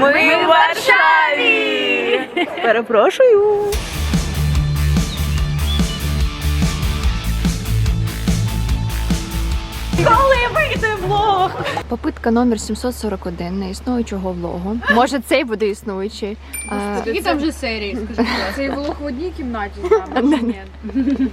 Ми в Варшаві! Перепрошую. Коли вийде влог? Попитка номер 741 неіснуючого влогу. Може, цей буде існуючий. Е, Які там вже серії, ласка? Цей влог в одній кімнаті з нами. чи ні?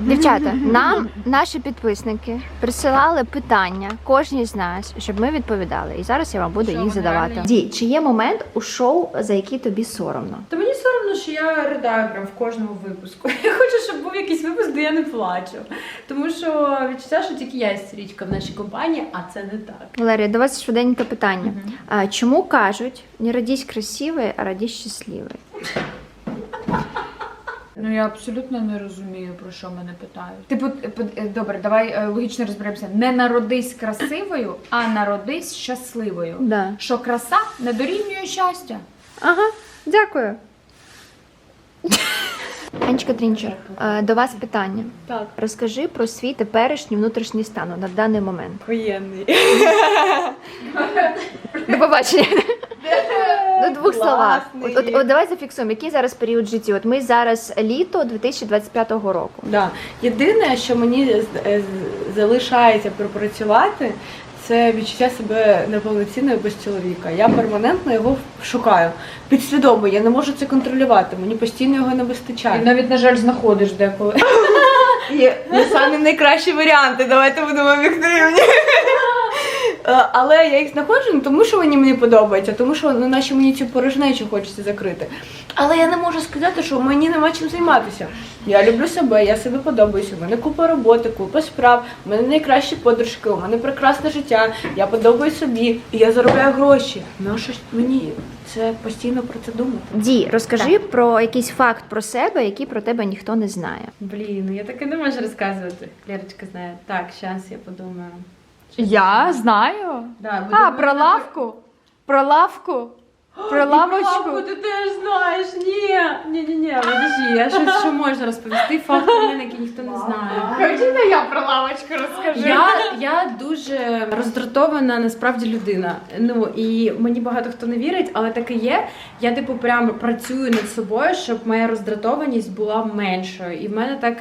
Дівчата, нам наші підписники присилали питання кожній з нас, щоб ми відповідали. І зараз я вам буду Що, їх вони задавати. реально Ді, чи є момент у шоу, за який тобі соромно? Та мені соромно, що я ридаю прям в кожному випуску. Я хочу, щоб був якийсь випуск, де я не плачу. Тому що відчуття, що тільки я істеричка в нашій компанії, а це не так. Валерія, до вас швиденьке питання. А, чому кажуть не родись красивий, а родись щасливий? Ну я абсолютно не розумію, про що мене питають. Типу, е, под- е, добре, давай е, логічно розберемося. Не народись красивою, а народись щасливою. Да. Що краса не дорівнює щастя. Ага, дякую. Анечка Трінчер, е, до вас питання. Так. Розкажи про свій теперішній внутрішній стан на даний момент. Воєнний. До побачення. До двох словах. От, от, от давай зафіксуємо, який зараз період житті. От ми зараз літо 2025 року. Да. Єдине, що мені е, залишається пропрацювати, це відчуття себе неповноцінною без чоловіка. Я перманентно його шукаю. Підсвідомо, я не можу це контролювати. Мені постійно його не І вистачає. навіть, на жаль, знаходиш деколи. Є самі найкращі варіанти, давайте будемо об'єктивні. Е, Але я їх знаходжу не тому, що вони мені подобаються, а тому що ну, наче мені цю порожнечу хочеться закрити. Але я не можу сказати, що мені нема чим займатися. Я люблю себе, я себе подобаюся. У мене купа роботи, купа справ, у мене найкращі подружки, у мене прекрасне життя, я подобаюсь собі, і я заробляю гроші. Ну що ж мені це постійно про це думати. Ді, розкажи про якийсь факт про себе, який про тебе ніхто не знає. Блін, ну я таке не можу розказувати. Лерочка знає. Так, зараз я подумаю. Я знаю. Да, А, про лавку. Про лавку. Про лавочку. ти теж знаєш. Ні, ні, ні, ні, подожди, я щось що можна розповісти. Факт про мене, який ніхто не знає. Хочете, я про лавочку розкажу? Я, я дуже роздратована насправді людина. Ну і мені багато хто не вірить, але таке є. Я типу прям працюю над собою, щоб моя роздратованість була меншою. І в мене так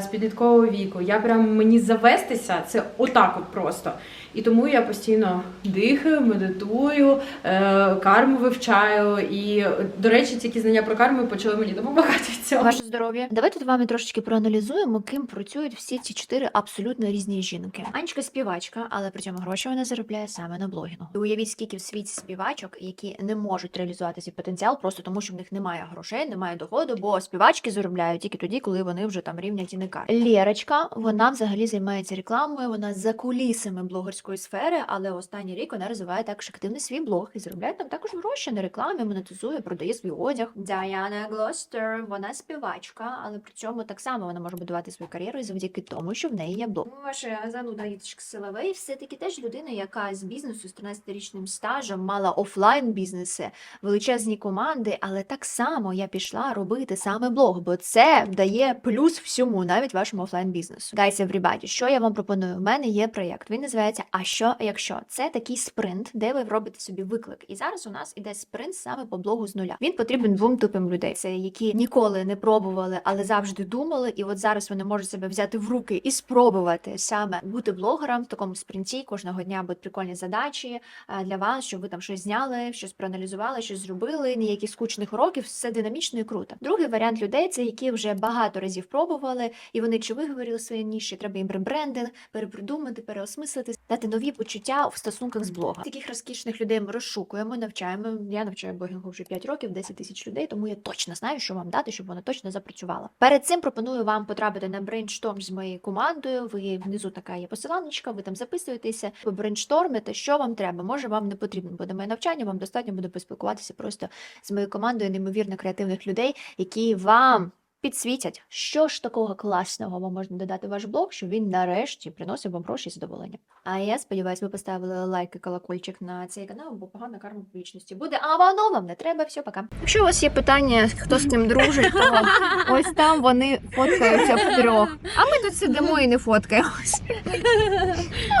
з підліткового віку. Я прям мені завестися це отак, от просто. І тому я постійно дихаю, медитую, е, карму вивчаю. І, до речі, тільки знання про карму почали мені допомагати в цьому. Ваше здоров'я. Давайте з вами трошечки проаналізуємо, ким працюють всі ці чотири абсолютно різні жінки. Анечка співачка, але при цьому гроші вона заробляє саме на блогінгу. І уявіть, скільки в світі співачок, які не можуть реалізувати свій потенціал, просто тому що в них немає грошей, немає доходу, бо співачки заробляють тільки тоді, коли вони вже там рівня тіника. Лєрочка, вона взагалі займається рекламою, вона за кулісами блогерської сфери, але останній рік вона розвиває також активний свій блог і заробляє там також гроші на рекламі, монетизує, продає свій одяг. Діана Глостер, вона співачка, але при цьому так само вона може будувати свою кар'єру і завдяки тому, що в неї є блог. Ваша зануда Євтушка Силовей все-таки теж людина, яка з бізнесу з 13-річним стажем мала офлайн бізнеси, величезні команди, але так само я пішла робити саме блог, бо це дає плюс всьому, навіть вашому офлайн бізнесу. Guys, everybody, що я вам пропоную? У мене є проєкт. Він називається А що якщо це такий спринт, де ви робите собі виклик. І зараз у нас іде спринт саме по блогу з нуля. Він потрібен двом типам людей: це які ніколи не пробували, але завжди думали. І от зараз вони можуть себе взяти в руки і спробувати саме бути блогером в такому спринті. Кожного дня будуть прикольні задачі е, для вас, щоб ви там щось зняли, щось проаналізували, щось зробили. Ніяких скучних уроків, все динамічно і круто. Другий варіант людей це які вже багато разів пробували, і вони чи виговорили свої ніші, треба їм ребрендинг, перепридумати, переосмислити, дати нові почуття в стосунках з блогом. Таких розкішних людей ми розшукуємо, навчаємо. Я навчаю блогінгу вже 5 років, 10 тисяч людей, тому я точно знаю, що вам дати, щоб воно точно запрацювало. Перед цим пропоную вам потрапити на брейншторм з моєю командою. Ви внизу така є посиланочка, ви там записуєтеся, ви брейнштормите, що вам треба. Може, вам не потрібно буде моє навчання, вам достатньо буде поспілкуватися просто з моєю командою неймовірно креативних людей, які вам підсвітять, що ж такого класного вам можна додати в ваш блог, щоб він нарешті приносив вам гроші і задоволення. А я сподіваюся, ви поставили лайк і колокольчик на цей канал, бо погана карма публічності буде. А воно вам не треба. Все, пока. Якщо у вас є питання, хто з ким дружить, то ось там вони фоткаються втрьох. А ми тут сидимо і не фоткаємось.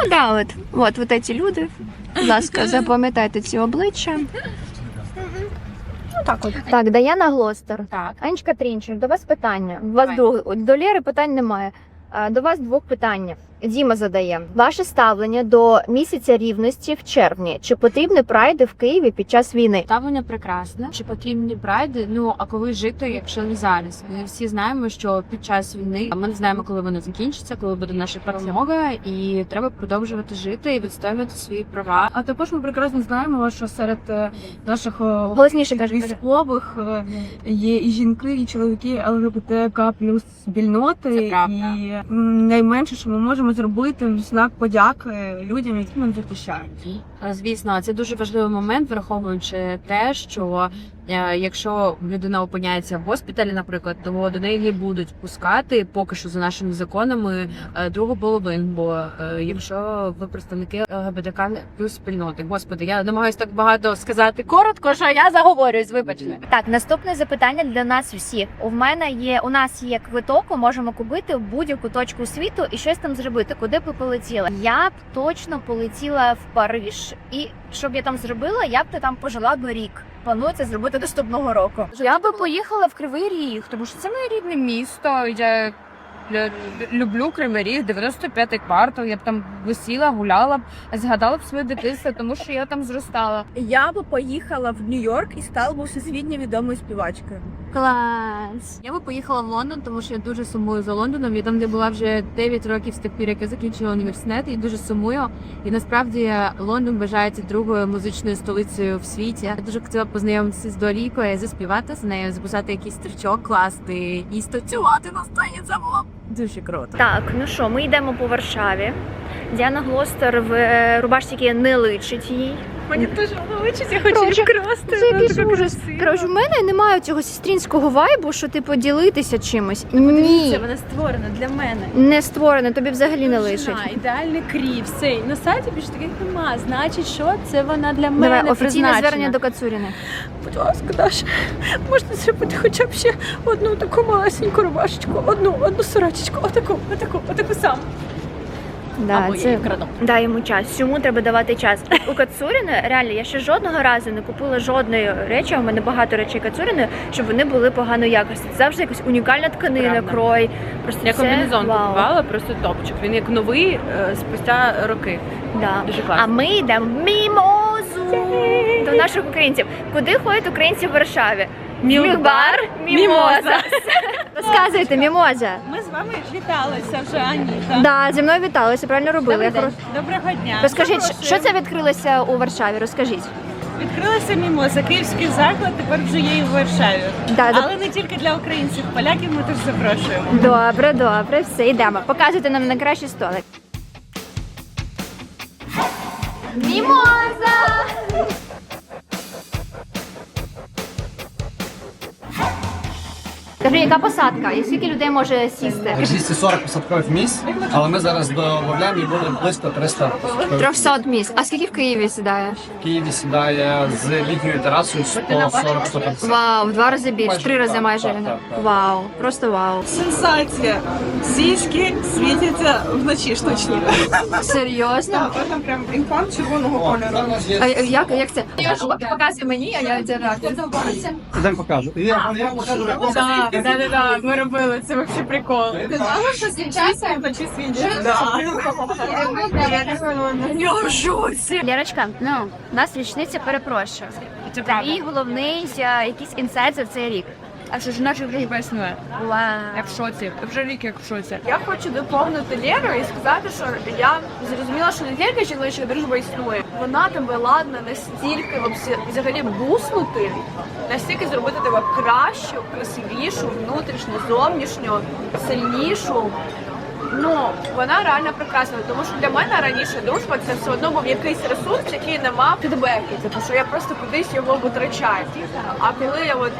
Ну да, от, от, от ці люди. Будь ласка, запам'ятайте ці обличчя. Ну так от. Так, Даяна Глостер. Так. Анечка Трінчер, до вас питання. У вас Давай. до Лєри питань немає. А, До вас двох питання. Діма задає ваше ставлення до місяця рівності в червні. Чи потрібні прайди в Києві під час війни? Ставлення прекрасне. Чи потрібні прайди? Ну а коли жити, якщо не зараз? Ми всі знаємо, що під час війни ми не знаємо, коли вона закінчиться, коли буде наша перемога, і треба продовжувати жити і відстоювати свої права. А також ми прекрасно знаємо, що серед е, наших е, Голосніше військових е, є і жінки, і чоловіки ЛГБТК плюс спільноти. Це. І найменше, що ми можемо зробити в знак подяки людям, які нам захищають. Звісно, це дуже важливий момент, враховуючи те, що е, якщо людина опиняється в госпіталі, наприклад, то до неї не будуть пускати поки що за нашими законами е, другу половину. Бо е, якщо ви представники ЛГБТК плюс спільноти, господи, я намагаюся так багато сказати коротко, що я заговорююсь, вибачте. Так, наступне запитання для нас усіх. У мене є у нас є квиток, ми можемо купити в будь-яку точку світу і щось там зробити. Куди б ви полетіли? Я б точно полетіла в Париж, і щоб я там зробила, я б там пожила би рік. Планую це зробити наступного року. Я би поїхала в Кривий Ріг, тому що це моє рідне місто. Я люблю Кривий Ріг, 95-й квартал. Я б там висіла, гуляла б, згадала б своє дитинство, тому що я там зростала. Я би поїхала в Нью-Йорк і стала б всесвітньо відомою співачкою. Клас. Я би поїхала в Лондон, тому що я дуже сумую за Лондоном. Я там, де була вже 9 років з тих пір, як я закінчила університет, і дуже сумую. І насправді Лондон вважається другою музичною столицею в світі. Я дуже хотіла познайомитися з Долікою, заспівати з нею, записати якийсь стрічок класти і станцювати на сцені. Це було дуже круто. Так, ну що, ми йдемо по Варшаві. Діана Глостер в е, рубашці, яка не личить їй. Мені теж воно я хочу Коротше, їх красти. Це якийсь ужас. Коротше, в мене немає цього сестринського вайбу, що типу ділитися чимось. Ні, вона створена для мене. не створене, тобі взагалі не лишить. Довжина, ідеальний крій, все. На сайті більше таких нема. Значить, що це вона для мене Давай офіційне призначена. звернення до Кацуріни. Будь ласка, Даша, можна зробити хоча б ще одну таку малесеньку рубашечку, одну, одну сорочечку, отаку, отаку, отаку саму. Да, Або я це... її краду. Дай йому час. Всьому треба давати час. У Кацуріни реально я ще жодного разу не купила жодної речі. а У мене багато речей Кацуріни, щоб вони були поганої якості. Це завжди якась унікальна тканина, Правда. крой. Просто Я це... комбінезон вау. купувала, просто топчик. Він як новий е, спустя роки. Да. Дуже А ми йдемо мімозу до наших українців. Куди ходять українці в Варшаві? Мілбар, мімоза. Розказуйте, мімоза. Ми з вами віталися вже, Аніта. Да, зі мною віталися, правильно робили. Я Добрий хоро- день. Доброго дня. Розкажіть, Запрошую. що це відкрилося у Варшаві? Розкажіть. Відкрилася мімоза. Київський заклад тепер вже є і в Варшаві. Да, да. Але не тільки для українців, поляків ми теж запрошуємо. Добре, добре, все, йдемо. Показуйте нам найкращий столик. Мімоза! Скажи, яка посадка? І скільки людей може сісти? 240 посадкових місць, але ми зараз додаємо і буде близько 300 посадкових. 300 місць. А скільки в Києві сідає? В Києві сідає з літньою терасою 140-150. Вау, в два рази більше, Майже три рази так, майже. так, так, так. Вау, просто вау. Сенсація. Сіськи світяться вночі штучні. Серйозно? Там прям імплант червоного кольору. А як, як це? Показуй мені, а я це Йдемо покажу. Я покажу, Так, так, так, ми робили, це взагалі прикол. Вночі жуці. Лірочка, ну, у нас річниця перепрошую. Твій головний е, якийсь інсайт за цей рік. А що ж дружба існує? Вау. Як в шоці. Вже рік як в шоці. Я хочу доповнити Леру і сказати, що я зрозуміла, що не тільки чоловіча дружба існує. Вона тебе ладна настільки взагалі буснути, настільки зробити тебе кращу, красивішу, внутрішню, зовнішню, сильнішу. Ну, вона реально прекрасна, тому що для мене раніше дружба це все одно був якийсь ресурс, який не мав фідбеки. Типу, що я просто кудись його витрачаю. А коли я от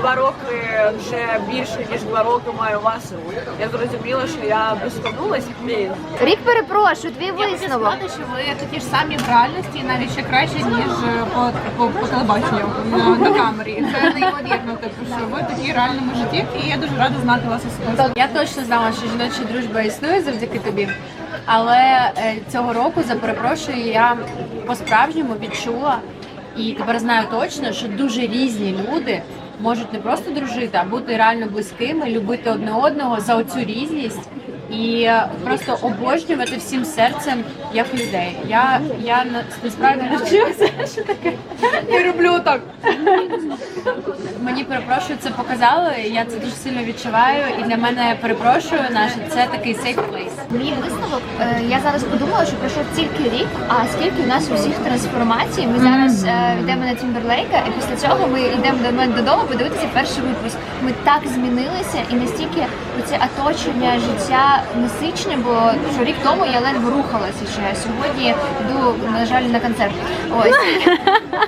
два роки вже більше ніж два роки маю вас, я зрозуміла, що я безконулась. Блін, Рік перепрошую, твій Я висновок. сказати, що ви такі ж самі в реальності, навіть ще краще, ніж е, по, по, по телебаченню на, на камері. Це неймовірно, типу, що ви такі в реальному житті, і я дуже рада знати вас особисто. Я точно знала, що жіноча дружба існує завдяки тобі. Але е, цього року, за перепрошую, я по-справжньому відчула І тепер знаю точно, що дуже різні люди можуть не просто дружити, а бути реально близькими, любити одне одного за оцю різність. І просто обожнювати всім серцем як людей. Я, я насправді навчилася, що таке. Я роблю так. Мені перепрошую, це показали. Я це дуже сильно відчуваю. І для мене перепрошую наше це такий safe place. Мій висновок, е, я зараз подумала, що пройшов тільки рік, а скільки у нас усіх трансформацій. Ми зараз е, йдемо на Тімберлейка, і після цього ми йдемо до мене додому подивитися перший випуск. Ми так змінилися, і настільки це оточення життя насичне було, що рік тому я ледве рухалася ще. Сьогодні йду, на жаль, на концерт. Ось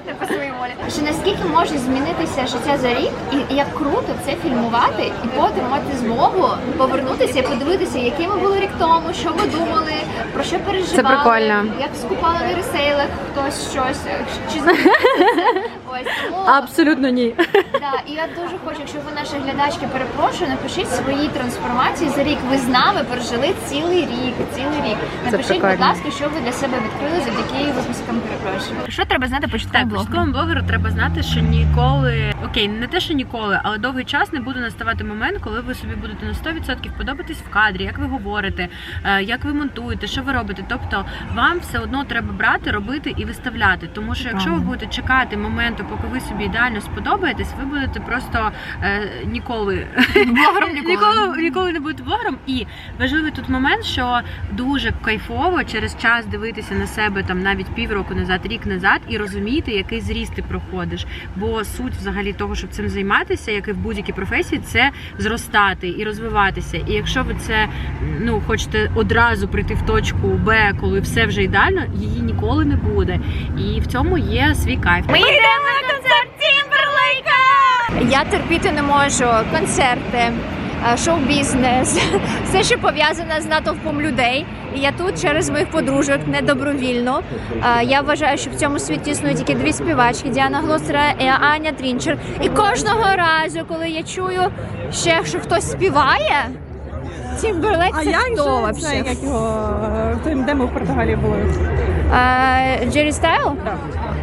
Не по своїй волі. Що наскільки може змінитися життя за рік, і як круто це фільмувати, і потім мати змогу повернутися і подивитися, якими були рік тому, що ви думали, про що переживали, Це прикольно. як скупали на ресейлах хтось щось, чи ось тому Абсолютно ні. да, і я дуже хочу, якщо ви наші глядачки перепрошую, напишіть свої трансформації за рік. Ви з нами пережили цілий рік, цілий рік. Напишіть, будь ласка, що ви для себе відкрили завдяки випускам перепрошую. Що треба знати початковому Так, початковому блогеру треба знати, що ніколи окей, не те, що ніколи, але довгий час не буде наставати момент, коли ви собі будете на 100% подобатись в кадрі, як ви говорите, е, як ви монтуєте, що ви робите. Тобто вам все одно треба брати, робити і виставляти. Тому що якщо ви будете чекати моменту, поки ви собі ідеально сподобаєтесь, ви будете просто е, ніколи Блогером ніколи ніколи не будете блогером. І важливий тут момент, що дуже кайфово через час дивитися на себе там навіть півроку назад, рік назад, і розуміти, який зріст ти проходиш. Бо суть взагалі того, щоб цим займатися, як і в будь-якій професії, це зростати і розвиватися. І якщо ви це ну хочете одразу прийти в точку Б, коли все вже ідеально, її ніколи не буде. І в цьому є свій кайф. Ми йдемо на концерт Тімберлейка! Я терпіти не можу концерти, е, шоу-бізнес, все, що пов'язане з натовпом людей. І я тут через моїх подружок недобровільно. Е, Я вважаю, що в цьому світі існують тільки дві співачки: Діана Глостера і Аня Трінчер. І кожного разу, коли я чую ще, що хтось співає, Тімберлейк А це як хто же вообще? як його, в тому, де ми в Португалії були? Е, Джері Стайл?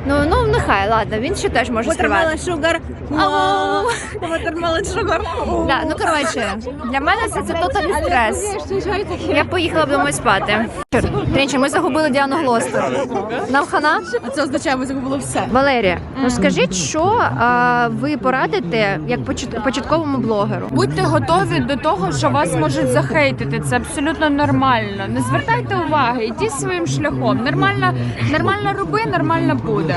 Ну, ну нехай, ладно, він ще теж може співати. Шугар. Ау. Watermelon Шугар. Да, ну коротше, для мене це, це тотальний стрес. Я поїхала б домой спати. Трінче, ми загубили Діану Глостер. Нам хана? А це означає, ми загубили все. Валерія, ну скажіть, що а, ви порадите як почат- початковому блогеру? Будьте готові до того, що вас можуть захейтити. Це абсолютно нормально. Не звертайте уваги, йдіть своїм шляхом. Нормально, нормально роби, нормально буде.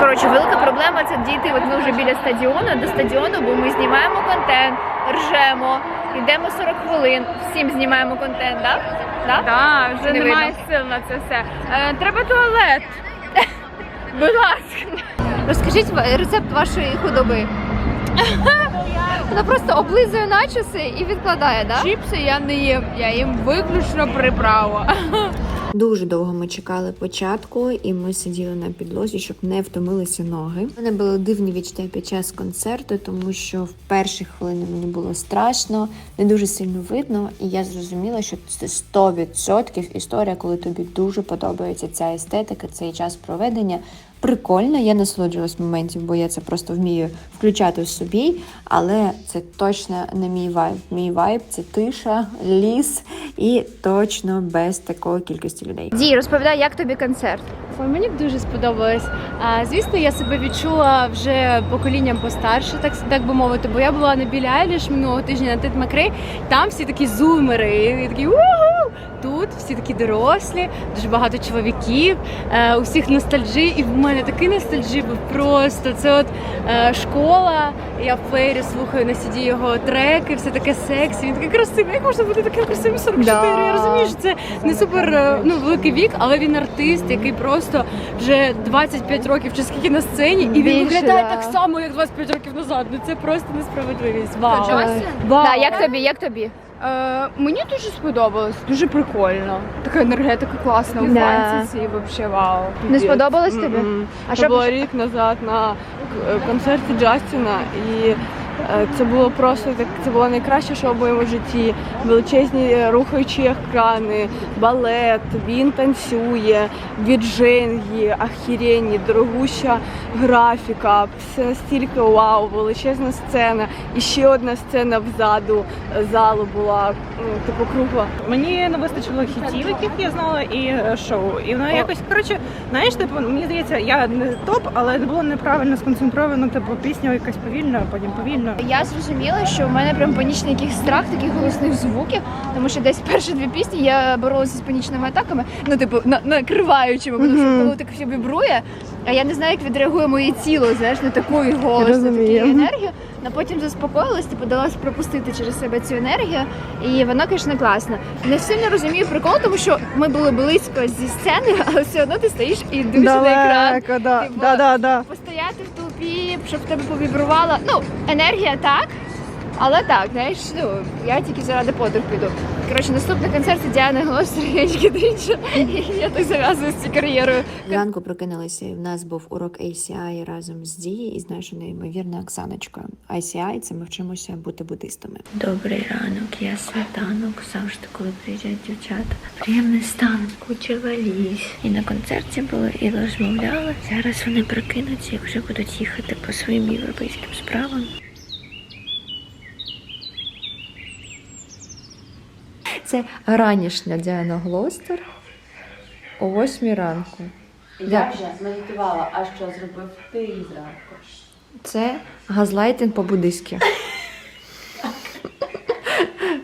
Коротше, велика проблема це діти. От ми вже біля стадіону, до стадіону, бо ми знімаємо контент, ржемо, йдемо 40 хвилин, всім знімаємо контент, так? Да? Так, вже Не немає сил на це все. Е, треба туалет. Будь ласка. Розкажіть рецепт вашої худоби. Вона просто облизує начоси і відкладає, так? Чіпси я не їм, я їм виключно приправу. Дуже довго ми чекали початку, і ми сиділи на підлозі, щоб не втомилися ноги. У мене були дивні відчуття під час концерту, тому що в перші хвилини мені було страшно, не дуже сильно видно, і я зрозуміла, що це 100% історія, коли тобі дуже подобається ця естетика, цей час проведення. Прикольно, я насолоджувалась моментів, бо я це просто вмію включати в собі, але це точно не мій вайб. Мій вайб це тиша, ліс і точно без такої кількості людей. Ді, розповідай, як тобі концерт? Ой, мені б дуже сподобалось. А, звісно, я себе відчула вже поколінням постарше, так, так би мовити, бо я була на Білі Айліш минулого тижня на Тет Макрей, там всі такі зумери, і такі! Тут, всі такі дорослі, дуже багато чоловіків, е, у ностальджі, і в мене такий ностальджі був просто. Це от е, школа. Я в плеєрі слухаю на сіді його треки, все таке сексі. Він такий красивий. Як можна бути таким красивим 44? Я розумію, що це не супер е, ну, великий вік, але він артист, який просто вже 25 років чи скільки на сцені, і він Більше, виглядає да. так само, як 25 років назад. Ну це просто несправедливість. Вау. Вау. Да, як тобі, як тобі? Е, мені дуже сподобалось, дуже прикольно. Така енергетика класна у Да. Франції, взагалі вау. Не сподобалось тобі? А А це що було рік назад на концерті Джастіна, і це було просто так. Це було найкраще, що в моєму житті. Величезні рухаючі екрани, балет, він танцює, віджинги, ахірені, дорогуща графіка, все настільки вау, величезна сцена. І ще одна сцена взаду е, залу була ну, типу кругла. Мені не вистачило хітів, яких я знала, і е, шоу. І воно якось коротше, знаєш, типу, мені здається, я не топ, але було неправильно сконцентровано. Типу, пісня якась повільна, потім повільна. Я зрозуміла, що в мене прям панічний якийсь страх таких голосних звуків, тому що десь перші дві пісні я боролася з панічними атаками, ну типу на- накриваючими, тому що коли так все вібрує, а я не знаю, як відреагує моє тіло, знаєш, на таку голос, на таку енергію. Но потім заспокоїлась, типу далась пропустити через себе цю енергію, і воно, звісно, класно. Не сильно розумію прикол, тому що ми були близько зі сцени, але все одно ти стоїш і дивишся на екран. да, Типу, да, да, да. Постояти в толпі, щоб в тебе повібрувала. Ну, енергія так, але так, знаєш, ну, я тільки заради подруг піду. Коротше, наступний концерт це Діана Глостер, я тільки я так зав'язую з цією кар'єрою. Зранку прокинулися, і в нас був урок ACI разом з Дією і з нашою неймовірною Оксаночкою. ICI – це ми вчимося бути буддистами. Добрий ранок, я світанок. Завжди, коли приїжджають дівчата. Приємний стан, куча валіз. І на концерті були, і розмовляли. Зараз вони прокинуться і вже будуть їхати по своїм європейським справам. Це ранішня Діана Глостер о 8 ранку. Я вже медитувала, а що зробив ти зранку? Це газлайтинг по-буддистськи.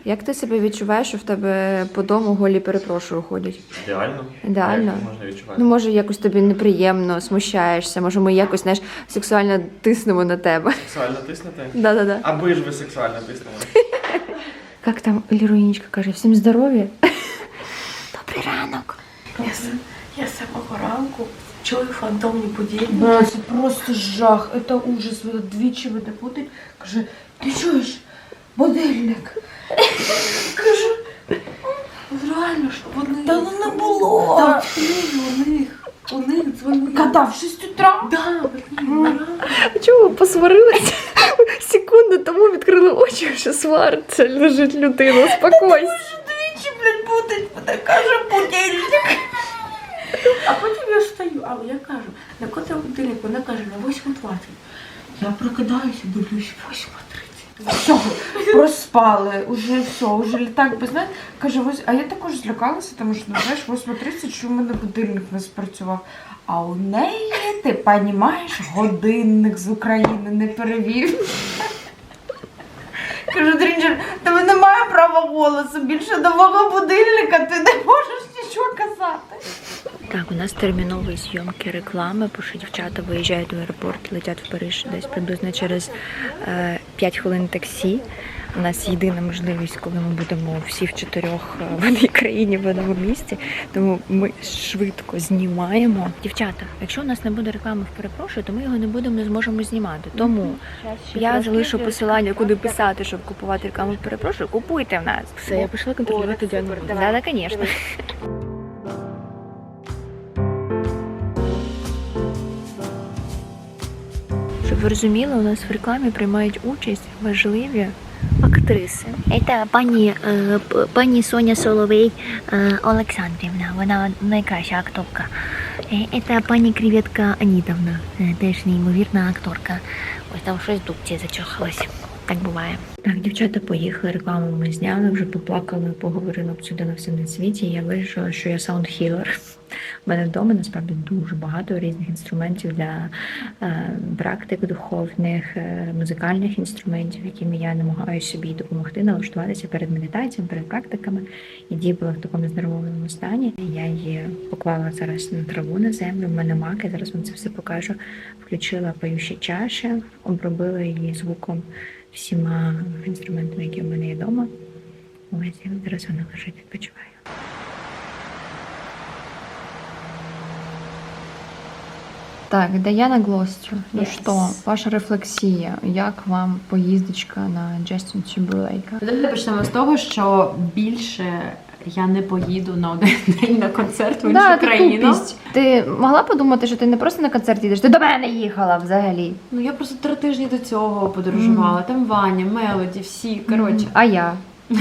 Як ти себе відчуваєш, що в тебе по дому голі перепрошую ходять? Ідеально. Ідеально. Як можна відчувати? Ну, може, якось тобі неприємно, смущаєшся, може, ми якось знаєш, сексуально тиснемо на тебе. Сексуально тиснути? Да-да-да. Аби ж ви сексуально тиснули. Як там Ліруїнічка каже, всім здоров'я? Добрий ранок. Я, я з самого ранку чую фантомні будівлі. Бля, це просто жах, це ужас. Вона двічі мене будить, каже, ти чуєш? Будильник. Кажу, Реально, що вони. та ну не було. Там в у них. У них дзвонили. Кота в 6 утра. Да, вони Чому посварилися? Секунду тому відкрили очі, що свариться, лежить людина, успокойся. Двічі, блядь, будить мене, каже, будильник. А потім я встаю, а я кажу, на котра будильник? Вона каже, на 8.20. Я прокидаюся, дивлюсь, 8.30. Все, проспали, уже все, уже літак без мене. Каже, ось, а я також злякалася, тому що, ну, знаєш, 8.30, що в мене будильник не спрацював. А у неї, ти понімаєш, годинник з України не перевів. Кажу, Дрінджер, тебе немає права голосу, більше нового будильника ти не можеш нічого казати. Так, у нас термінові зйомки реклами, бо дівчата виїжджають в аеропорт, летять в Париж десь приблизно через е, 5 хвилин таксі. У нас єдина можливість, коли ми будемо всі в чотирьох е, в одній країні в одному місці. Тому ми швидко знімаємо. Дівчата, якщо у нас не буде реклами в перепрошую, то ми його не будемо не зможемо знімати. Тому я залишу посилання, куди писати, щоб купувати рекламу в перепрошую. Купуйте в нас. Все, я пішла контролювати Діану. Да, да, звісно. Ви розуміли, у нас в рекламі приймають участь важливі актриси. Це пані, е, пані Соня Соловей е, Олександрівна, вона найкраща акторка. Е, Це пані Креветка Анітовна, теж неймовірна акторка. Ось там щось в дубці зачахалось. Так буває. Так, дівчата поїхали, рекламу ми зняли, вже поплакали, поговорили обсудили все на світі. Я вирішила, що я саундхілер. У мене вдома насправді дуже багато різних інструментів для е, практик духовних, е, музикальних інструментів, якими я намагаюся собі допомогти налаштуватися перед медитаціями, перед практиками. І дія була в такому знервованому стані. Я її поклала зараз на траву на землю. В мене маки. Зараз вам це все покажу. Включила паючі чаші, обробила її звуком всіма інструментами, які в мене є вдома. Ось зараз вона лежить, відпочиває. Так, Даяна Глостю. Ну Yes. що, ваша рефлексія? Як вам поїздочка на Джастін Тімберлейка? Давайте почнемо з того, що більше я не поїду на один день на концерт в іншу Да, ти країну. тупість. Ти могла подумати, що ти не просто на концерт їдеш, ти до мене їхала взагалі. Ну я просто три тижні до цього подорожувала. Там Ваня, Мелоді, всі. Коротше, А я?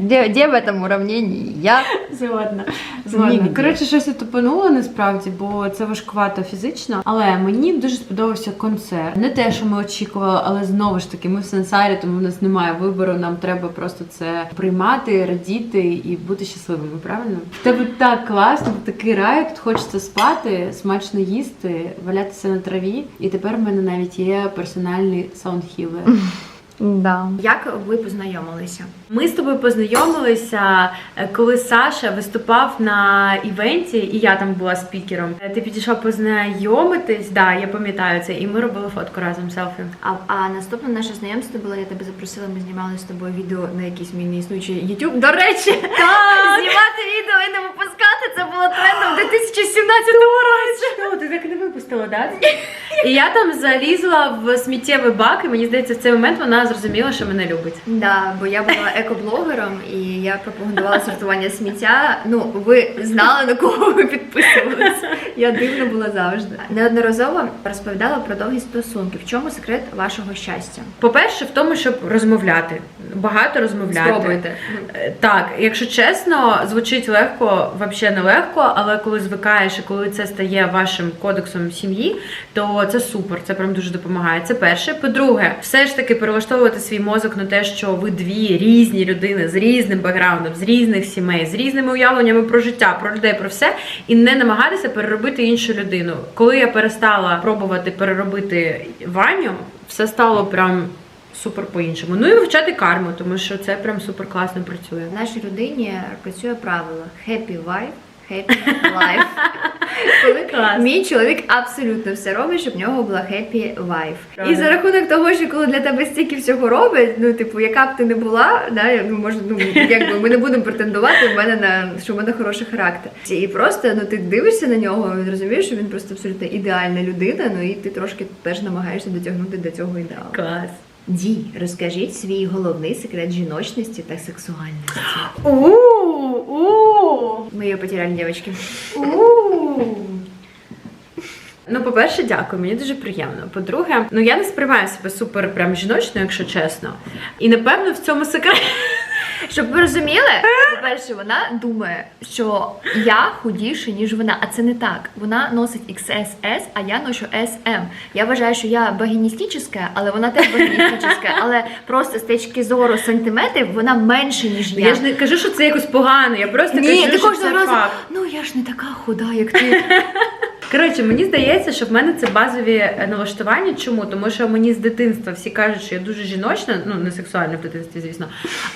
Де, де в этом уравнении я? Згодна. Згодна. Коротше, щось я тупанула насправді, бо це важкувато фізично. Але мені дуже сподобався концерт. Не те, що ми очікували, але знову ж таки, ми в сенсарі, тому в нас немає вибору. Нам треба просто це приймати, радіти і бути щасливими. Правильно? В тебе так класно, такий рай, тут хочеться спати, смачно їсти, валятися на траві. І тепер в мене навіть є персональний саундхілер. Да. Як ви познайомилися? Ми з тобою познайомилися, е, коли Саша виступав на івенті, і я там була спікером. Е, Ти підійшов познайомитись, да, я пам'ятаю це, і ми робили фотку разом селфі. А, а наступне наше знайомство було, я тебе запросила, ми знімали з тобою відео на якийсь мій неіснуючий YouTube. До речі, знімати відео і не випускати, це було трендом 2017 році. Ти так не випустила, да? І я там залізла в сміттєвий бак, і мені здається, в цей момент вона зрозуміла, що мене любить. Да, бо я була екоблогером і я пропагандувала сортування сміття. Ну, ви знали на кого ви підписувалися. Я дивна була завжди. Неодноразово розповідала про довгі стосунки. В чому секрет вашого щастя? По-перше, в тому, щоб розмовляти. Багато розмовляти. Спробуйте. Е, Так, якщо чесно, звучить легко, взагалі не легко, але коли звикаєш і коли це стає вашим кодексом сім'ї, то це супер, це прям дуже допомагає. Це перше. По-друге, все ж таки перелаштовувати свій мозок на те, що ви дві різні людини з різним бекграундом, з різних сімей, з різними уявленнями про життя, про людей, про все, і не намагатися переробити іншу людину. Коли я перестала пробувати переробити Ваню, все стало прям. Супер по-іншому. Ну і вивчати карму, тому що це прям супер класно працює. В нашій родині працює правило happy wife, happy life. Коли Клас. мій чоловік абсолютно все робить, щоб в нього була happy wife. І за рахунок того, що коли для тебе стільки всього робить, ну типу, яка б ти не була, да, я- ну може, ну якби ми не будемо претендувати в мене на що в мене хороший характер. І просто ну ти дивишся на нього, і розумієш, що він просто абсолютно ідеальна людина. Ну і ти трошки теж намагаєшся дотягнути до цього ідеалу. Клас. Ді, розкажіть свій головний секрет жіночності та сексуальності. У-у-у. Потеряли, девочки. Ну, по-перше, дякую, мені дуже приємно. По-друге, ну я не сприймаю себе супер прям жіночною, якщо чесно. І напевно в цьому секрет. Щоб ви розуміли, по-перше, вона думає, що я худіша, ніж вона, а це не так. Вона носить XSS, а я ношу SM. Я вважаю, що я багіністична, але вона теж багіністична, але просто з точки зору сантиметрів вона менше, ніж я. Я ж не кажу, що це якось погано, я просто Ні, кажу, ти що кожного це разу, факт. ну я ж не така худа, як ти. Коротше, мені здається, що в мене це базові е, налаштування. Чому? Тому що мені з дитинства всі кажуть, що я дуже жіночна, ну не сексуальна в дитинстві, звісно.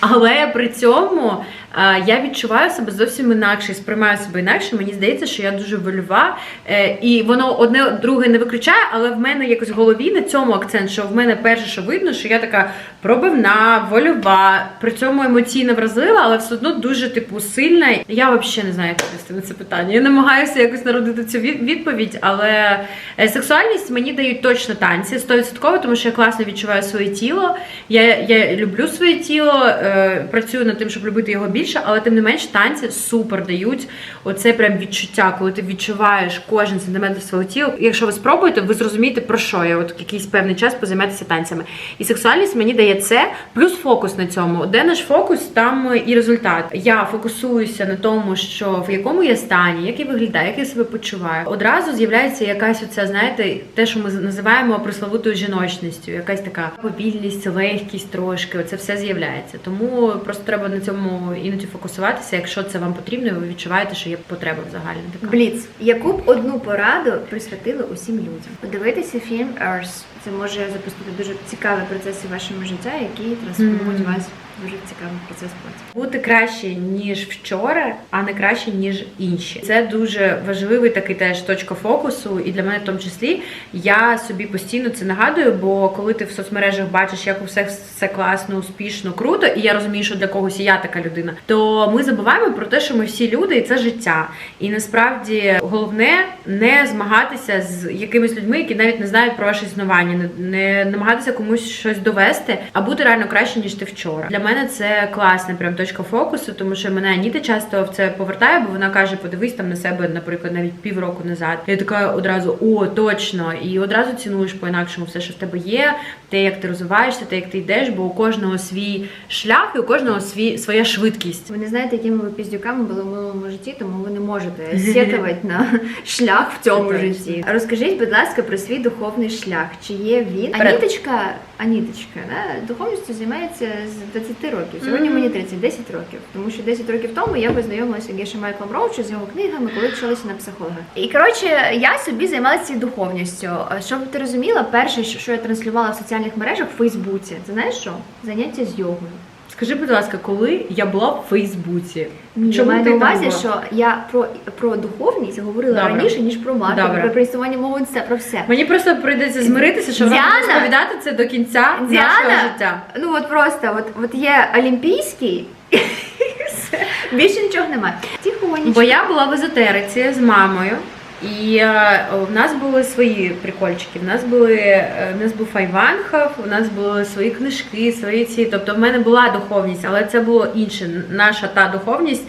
Але при цьому е, я відчуваю себе зовсім інакше, сприймаю себе інакше. Мені здається, що я дуже вольова, е, і воно одне друге не виключає, але в мене якось в голові на цьому акцент, що в мене перше, що видно, що я така пробивна, вольова, при цьому емоційно вразлива, але все одно дуже типу сильна. Я взагалі не знаю, як відповісти на це питання. Я намагаюся якось народити цю від- відповідь, але е, сексуальність мені дають точно танці 100%, тому що я класно відчуваю своє тіло. Я, я люблю своє тіло, е, працюю над тим, щоб любити його більше, але тим не менш танці супер дають оце прям відчуття, коли ти відчуваєш кожен сантиметр свого тіла. Якщо ви спробуєте, ви зрозумієте про що я от якийсь певний час позайматися танцями. І сексуальність мені дає це, плюс фокус на цьому. Де наш фокус, там і результат. Я фокусуюся на тому, що в якому я стані, як я виглядаю, як я себе почуваю. Одразу з'являється якась оця, знаєте, те, що ми називаємо пресловутою жіночністю, якась така повільність, легкість трошки. Оце все з'являється. Тому просто треба на цьому іноді фокусуватися, якщо це вам потрібно, і ви відчуваєте, що є потреба загальна така. Бліц. Яку б одну пораду присвятили усім людям? Подивитися фільм Earth. Це може запустити дуже цікаві процеси в вашому житті, які трансформують Мгм. вас в дуже цікавий процес потім. Бути краще ніж вчора, а не краще ніж інші. Це дуже важливий такий теж точка фокусу, і для мене в тому числі я собі постійно це нагадую. Бо коли ти в соцмережах бачиш, як усе все класно, успішно, круто, і я розумію, що для когось і я така людина, то ми забуваємо про те, що ми всі люди, і це життя. І насправді головне не змагатися з якимись людьми, які навіть не знають про ваше існування, не, намагатися комусь щось довести, а бути реально краще ніж ти вчора. Для мене це класна прям точка фокусу, тому що мене Аніта часто в це повертає, бо вона каже: подивись там на себе, наприклад, навіть півроку назад. Я така одразу о, точно, і одразу цінуєш по-інакшому все, що в тебе є, те, як ти розвиваєшся, те, як ти йдеш, бо у кожного свій шлях і у кожного свій своя швидкість. Ви не знаєте, якими ви піздюками були в минулому житті, тому ви не можете сетувати на шлях в цьому житті. Розкажіть, будь ласка, про свій духовний шлях. Чи є він? Аніточка, Аніточка, да, духовністю займається з 20 років. Сьогодні мені 30, 10 років. Тому що 10 років тому я познайомилася з Гешем Майклом Роучу з його книгами, коли вчилася на психолога. І коротше, я собі займалася цією духовністю. Щоб ти розуміла, перше, що я транслювала в соціальних мережах в Фейсбуці, це знаєш що? Заняття з йогою. Скажи, будь ласка, коли я була в Фейсбуці? Ні, Чому маю ти на увазі, була? що я про, про духовність говорила Добре. раніше, ніж про Добре. про проіснування мого інста, про все. Мені просто прийдеться змиритися, що вам розповідати це до кінця Діана! нашого життя. Ну от просто, от, от є олімпійський, більше нічого немає. Тихонечко. Бо я була в езотериці з мамою. І е, у нас були свої прикольчики. В нас були в нас був Файванхав, у нас були свої книжки, свої ці. Тобто в мене була духовність, але це було інше. Наша та духовність,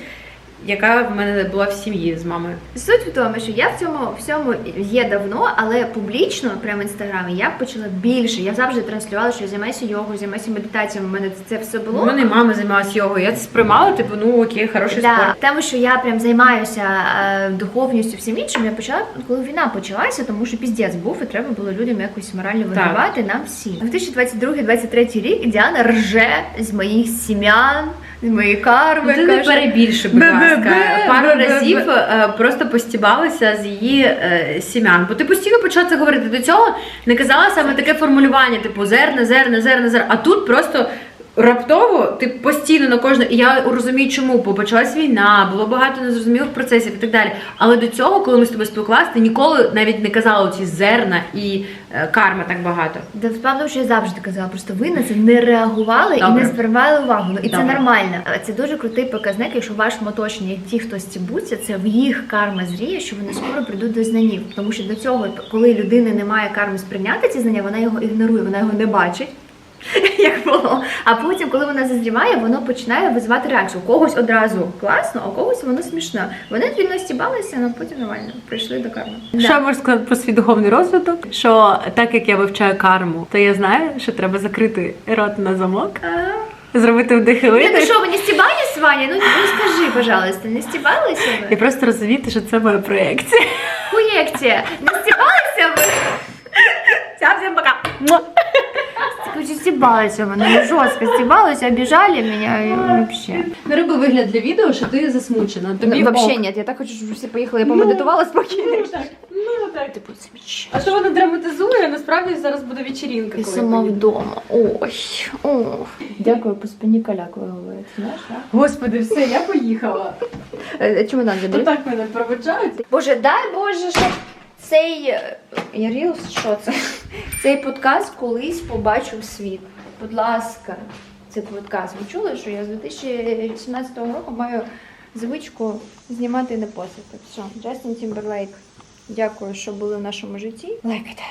яка в мене була в сім'ї з мамою. Суть в тому, що я в цьому всьому є давно, але публічно, прямо в інстаграмі, я почала більше. Я завжди транслювала, що я займаюся йогою, займаюся медитаціями. У мене це все було. У мене мама займалася йогою. Я це сприймала, типу, ну окей, хороший Да, спорт. тому що я прям займаюся е, духовністю всім іншим. Я почала, коли війна почалася, тому що піздець був, і треба було людям якось морально вигравати нам всім. 2022-2023 рік Діана рже з моїх сім'ян, з моєї карми. Ну, Ти не перебільши, будь «Бе-бе-бе, ласка. Пару бе-бе-бе». разів е, просто постібалася з її е, сім'ян. Бо ти постійно почала це говорити. До цього не казала саме таке формулювання, типу зерна, зерна, зерна, зерна. А тут просто. Раптово ти постійно на кожне, я розумію, чому, бо почалась війна, було багато незрозумілих процесів і так далі. Але до цього, коли ми з тобою спілкувалися, ти ніколи навіть не казала оці зерна і е, карма так багато. Да, справа що я завжди казала, просто ви на це не реагували і не звертали увагу. Ну і це Добре. нормально. Це дуже крутий показник, якщо в вашому оточенні ті, хто стібуться, це в їх карма зріє, що вони скоро прийдуть до знанів. Тому що до цього, коли людини немає карми сприйняти ці знання, вона його ігнорує, вона його не бачить. Як було. А потім, коли вона зазріває, воно починає визивати реакцію. У когось одразу класно, а у когось воно смішно. Вони вільно стібалися, але потім нормально прийшли до карми. Що я можу сказати про свій духовний розвиток? Що так як я вивчаю карму, то я знаю, що треба закрити рот на замок, зробити вдихи Ні, ну що, ви не стібались, Ваня? Ну, ну скажи, пожалуйста, не стібалися і ви? просто розуміти, що це моя проєкція. Хуєкція, не стібалися ви? Всім пока. Стібалися вони, ну жорстко стібалися, обіжали мене і вообще. Не роби вигляд для відео, що ти засмучена. Тобі Ну, вообще ні, я так хочу, щоб всі поїхали, я помедитувала спокійно. Ну так, ну так. Типу, заміч. А що вона драматизує, насправді зараз буде вечірінка. І коли сама вдома. Ой, ох. Дякую, по спині каляк ви говорите, знаєш, так? Господи, все, я поїхала. Чому нам заберіть? Отак мене проведжають. Боже, дай Боже, щоб цей е, Reels, що це? Цей подкаст колись побачив світ. Будь ласка, цей подкаст. Ви чули, що я з 2017 року маю звичку знімати не. Все, Джастін Тімберлейк. Дякую, що були в нашому житті. Лайкайте.